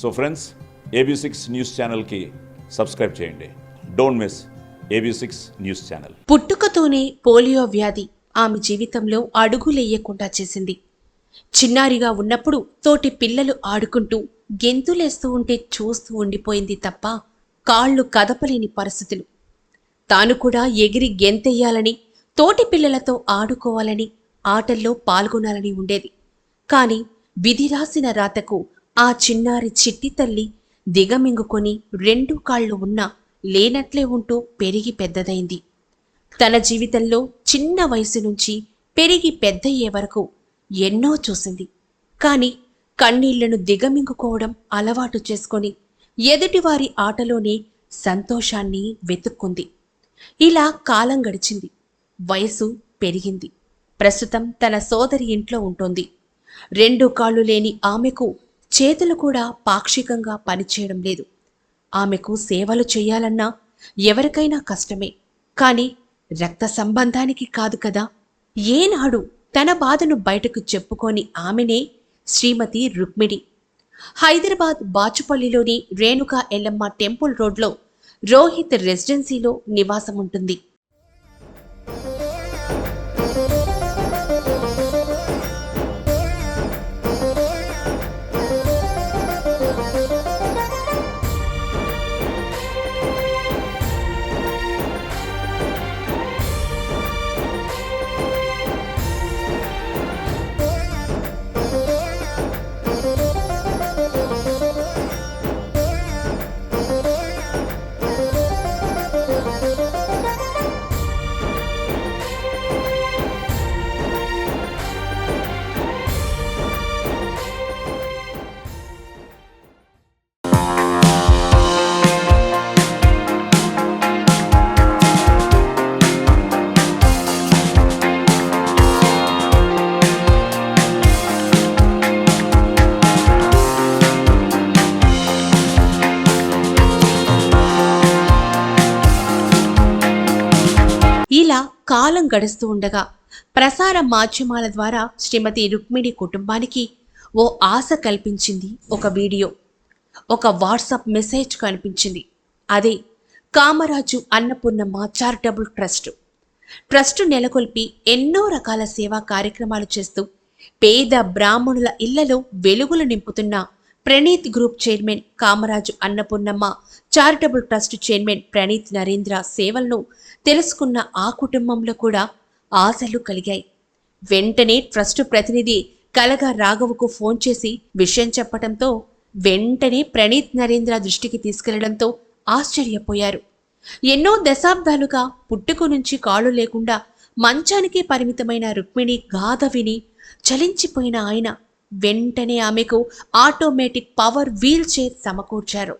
So friends A B six news ఛానల్కి subscribe చేయండి. Don't miss A B six news channel పుట్టుకతోనే polio వ్యాధి ఆమె జీవితంలో అడుగులేయకుండా చేసింది. చిన్నారిగా ఉన్నప్పుడు తోటి పిల్లలు ఆడుకుంటూ గెంతులేస్తూ ఉంటే చూస్తూ ఉండిపోయింది తప్ప కాళ్ళు కదపలేని పరిస్థితులు. తాను కూడా ఎగిరి గెంతెయ్యాలని తోటి పిల్లలతో ఆడుకోవాలని ఆటల్లో పాల్గొనాలని ఉండేది. కానీ విధి రాసిన రాతకు ఆ చిన్నారి చిట్టి తల్లి దిగమింగుకొని రెండు కాళ్ళు ఉన్నా లేనట్లే ఉంటూ పెరిగి పెద్దదైంది. తన జీవితంలో చిన్న వయసు నుంచి పెరిగి పెద్దయ్యే వరకు ఎన్నో చూసింది. కాని కన్నీళ్ళను దిగమింగుకోవడం అలవాటు చేసుకొని ఎదుటివారి ఆటలోనే సంతోషాన్ని వెతుక్కుంది. ఇలా కాలం గడిచింది. వయసు పెరిగింది. ప్రస్తుతం తన సోదరి ఇంట్లో ఉంటుంది. రెండు కాళ్ళు లేని ఆమెకు చేతులు కూడా పాక్షికంగా పనిచేయడం లేదు. ఆమెకు సేవలు చేయాలన్నా ఎవరికైనా కష్టమే. కాని రక్త సంబంధానికి కాదు కదా. ఏనాడు తన బాధను బయటకు చెప్పుకొని ఆమెనే శ్రీమతి రుక్మిణి. హైదరాబాద్ బాచుపల్లిలోని రేణుకా ఎల్లమ్మ టెంపుల్ రోడ్లో రోహిత్ రెసిడెన్సీలో నివాసం ఉంటుంది కాలం గడుస్తూ ఉండగా ప్రసార మాధ్యమాల ద్వారా శ్రీమతి రుక్మిణి కుటుంబానికి ఓ ఆశ కల్పించింది ఒక వీడియో ఒక వాట్సాప్ మెసేజ్ కనిపించింది. అదే Kamaraju Annapurnamma charitable trust. Trust నెలకొల్పి ఎన్నో రకాల సేవా కార్యక్రమాలు చేస్తూ పేద బ్రాహ్మణుల ఇళ్ళలో వెలుగులు నింపుతున్న Praneeth group chairman Kamaraju Annapurnamma charitable trust chairman Praneeth Narendra సేవలను తెలుసుకున్న ఆ కుటుంబంలో కూడా ఆశలు కలిగాయి. వెంటనే ట్రస్ట్ ప్రతినిధి కలగా రాఘవకు ఫోన్ చేసి విషయం చెప్పడంతో వెంటనే ప్రణీత్ నరేంద్ర దృష్టికి తీసుకెళ్ళడంతో ఆశ్చర్యపోయారు. ఎన్నో దశాబ్దాలుగా పుట్టుకు నుంచి కాళ్ళు లేకుండా మంచానికే పరిమితమైన రుక్మిణి గాథ విని చలించిపోయిన ఆయన వెంటనే ఆమెకు ఆటోమేటిక్ పవర్ వీల్ చైర్ సమకూర్చారు.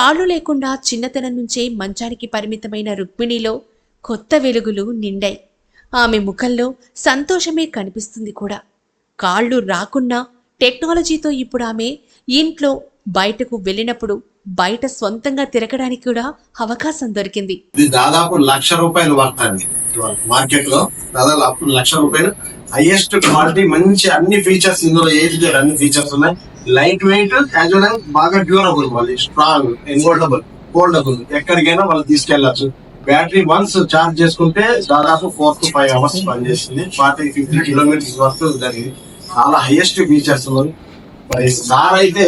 కాళ్ళు లేకుండా చిన్నతనం నుంచే మంచానికి పరిమితమైన రుక్మిణిలో కొత్త వెలుగులు నిండాయి. ఆమె ముఖంలో సంతోషమే కనిపిస్తుంది కూడా. కాళ్ళు రాకున్నా టెక్నాలజీతో ఇప్పుడు ఆమె ఇంట్లో బయటకు వెళ్ళినప్పుడు బయట సొంతంగా తిరగడానికి కూడా అవకాశం దొరికింది. ఇది దాదాపు లక్ష రూపాయలు పడుతుంది మార్కెట్లో దాదాపు లక్ష రూపాయలు. హైయెస్ట్ క్వాలిటీ మంచి అన్ని ఫీచర్స్ ఇందులో ఏది అన్ని ఫీచర్స్ ఉన్నాయి. లైట్ వెయిట్ యాజ్ వెల్ బాగా డ్యూరబుల్ మళ్ళీ స్ట్రాంగ్ ఎన్గోల్డబుల్ ఫోల్డబుల్ ఎక్కడికైనా వాళ్ళు తీసుకెళ్ళొచ్చు బ్యాటరీ వన్స్ చార్జ్ చేసుకుంటే దాదాపు ఫోర్ టు ఫైవ్ అవర్స్ పనిచేస్తుంది. ఫార్టీ ఫిఫ్టీ కిలోమీటర్స్ వరకు జరిగింది చాలా హైయెస్ట్ ఫీచర్స్ మరి సార్ అయితే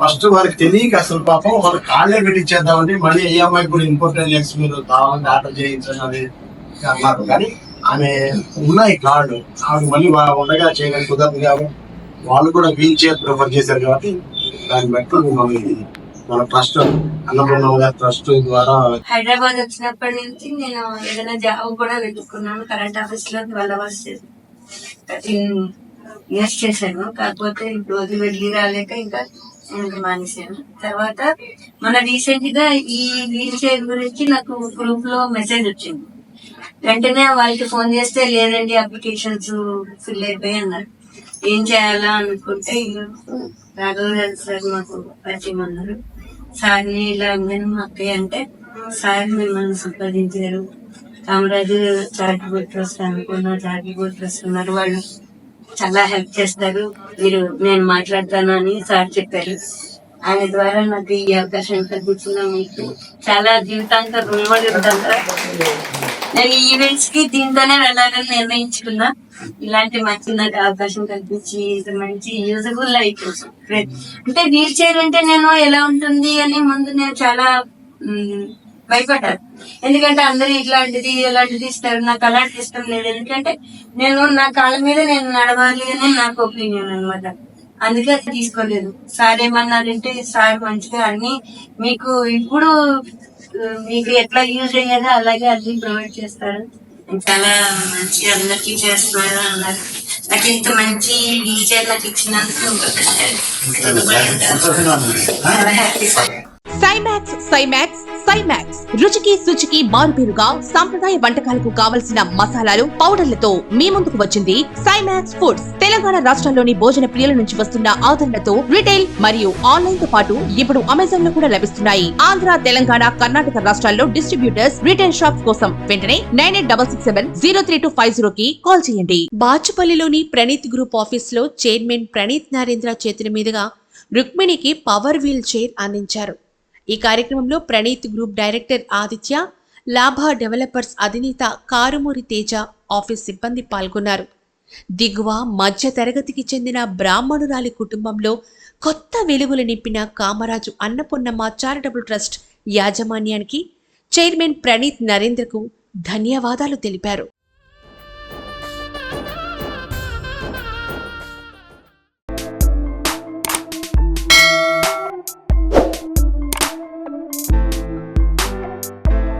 ఫస్ట్ వారికి తెలియక అసలు పాపం వాళ్ళు కాళ్ళే పెట్టించేద్దామండి మళ్ళీ ఏ అమ్మాయి కూడా ఇంపార్టెంట్ చేసి మీరు కావాలని ఆర్డర్ చేయించండి అన్నారు కానీ ఆమె ఉన్నాయి కార్డు ఆమె మళ్ళీ బాగా ఉండగా చేయడానికి కుదరదు కాబట్టి వాళ్ళు కూడా వీల్ చైర్ ప్రిఫర్ చేశారు కాబట్టి దాన్ని బట్టి మిమ్మల్ని మన ట్రస్ట్ అన్నపూర్ణ ట్రస్ట్ ద్వారా హైదరాబాద్ వచ్చినప్పటి నుంచి నేను ఏదైనా జాబ్ కూడా వెతుక్కున్నాను. కరెంట్ ఆఫీస్లో ట్వెల్వ్ అవర్స్ ఇయర్స్ చేశాను. కాకపోతే ఇప్పుడు వెళ్ళి రాలేక ఇంకా నేను మానేశాను. తర్వాత మన రీసెంట్గా ఈ వీల్ చైర్ గురించి నాకు గ్రూప్లో మెసేజ్ వచ్చింది. వెంటనే వాళ్ళకి ఫోన్ చేస్తే లేదండి అప్లికేషన్స్ ఫిల్ అయిపోయి అన్నారు. ఏం చేయాలా అనుకుంటే రాఘవ సార్ మాకు పరిచయం అన్నారు. సార్ని ఇలా నేను అక్కయ్య అంటే సార్ మిమ్మల్ని సంప్రదించారు. కామరాజు చారిటబుల్ ట్రస్ట్ అనుకున్న చారిటబుల్ ట్రస్ట్ ఉన్నారు. వాళ్ళు చాలా హెల్ప్ చేస్తారు. మీరు నేను మాట్లాడతాను అని సార్ చెప్పారు. ఆయన ద్వారా నాకు ఈ అవకాశం కల్పించిన మీకు చాలా జీవితాంతం రుణపడి ఉంటాను నేను ఈవెంట్స్కి దీంతోనే వెళ్ళాలని నిర్ణయించుకున్నా. ఇలాంటి మంచి నాకు అవకాశం కల్పించి ఇది మంచి యూజబుల్ లైఫ్ అంటే వీల్ చైర్ అంటే నేను ఎలా ఉంటుంది అని ముందు నేను చాలా భయపడ్డాను. ఎందుకంటే అందరూ ఇట్లాంటిది ఇలాంటిది ఇస్తారు. నాకు అలాంటి ఇష్టం లేదు. ఎందుకంటే నేను నా కాళ్ళ మీద నేను నడవాలి అని నాకు ఒపీనియన్ అన్నమాట. అందుకే అది తీసుకోలేదు. సార్ ఏమన్నారంటే సార్ మంచిగా అన్ని మీకు ఇప్పుడు మీకు ఎట్లా యూజ్ అయ్యేదో అలాగే అన్ని ప్రొవైడ్ చేస్తారు. చాలా మంచి అందరికీ చేస్తున్నారు అన్నారు. నాకు ఇంత మంచి వీల్ చైర్ నాకు ఇచ్చినందుకు చాలా హ్యాపీ సార్. సైమాక్స్ సైమాక్స్ సైమాక్స్ రుచికి శుచికి మారుపేరుగా సాంప్రదాయ వంటకాలకు కావలసిన మసాలాలు పౌడర్లతో మీ ముందుకు వచ్చింది సైమాక్స్ ఫుడ్స్. తెలంగాణ రాష్ట్రంలోని భోజన ప్రియుల నుంచి వస్తున్న ఆదరణతో రిటైల్ మరియు ఆన్లైన్తో పాటు ఇప్పుడు అమెజాన్లో కూడా లభిస్తున్నాయి. ఆంధ్ర తెలంగాణ కర్ణాటక రాష్ట్రాల్లో డిస్ట్రిబ్యూటర్స్ రిటైల్ షాప్స్ కోసం వెంటనే nine eight double six seven zero three two five zero కి కాల్ చేయండి. బాచుపల్లిలోని ప్రణీత్ గ్రూప్ ఆఫీస్లో చైర్మన్ ప్రణీత్ నరేంద్ర చేతుల మీదుగా రుక్మిణికి పవర్ వీల్ చైర్ అందించారు. ఈ కార్యక్రమంలో Praneeth group director Aditya Labha developers అధినేత కారుమూరి తేజ ఆఫీస్ సిబ్బంది పాల్గొన్నారు. దిగువ మధ్య తరగతికి చెందిన బ్రాహ్మణురాలి కుటుంబంలో కొత్త వెలుగులు నింపిన కామరాజు అన్నపూర్ణమ్మ చారిటబుల్ ట్రస్ట్ యాజమాన్యానికి చైర్మన్ ప్రణీత్ నరేంద్రకు ధన్యవాదాలు తెలిపారు.